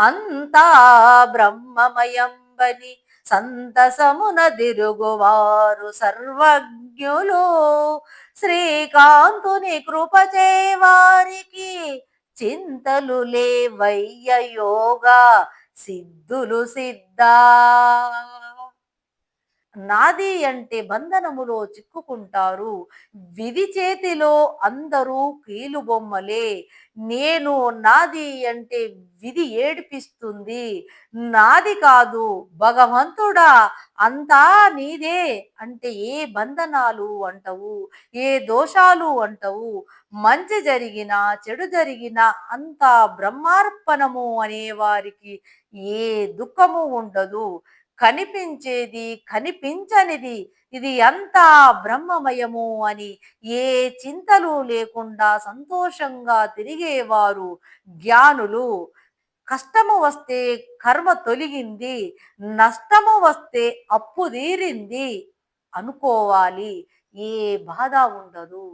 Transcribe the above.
అంతా బ్రహ్మమయంబని సంతసమున దిరుగువారు సర్వజ్ఞులు. శ్రీకాంతుని కృపచే వారికి చింతలు లేవయ్య యోగా సిద్ధులు సిద్ధా. నాది అంటే బంధనములో చిక్కుకుంటారు. విధి చేతిలో అందరూ కీలు బొమ్మలే నేను నాది అంటే విధి ఏడిపిస్తుంది. నాది కాదు భగవంతుడా అంతా నీదే అంటే ఏ బంధనాలు అంటవు ఏ దోషాలు అంటవు. మంచి జరిగినా చెడు జరిగినా అంతా బ్రహ్మార్పణము అనే వారికి ఏ దుఃఖము ఉండదు. కనిపించేది కనిపించనిది ఇది అంతా బ్రహ్మమయము అని ఏ చింతలు లేకుండా సంతోషంగా తిరిగేవారు జ్ఞానులు. కష్టము వస్తే కర్మ తొలిగింది నష్టము వస్తే అప్పు తీరింది అనుకోవాలి. ఏ బాధ ఉండదు.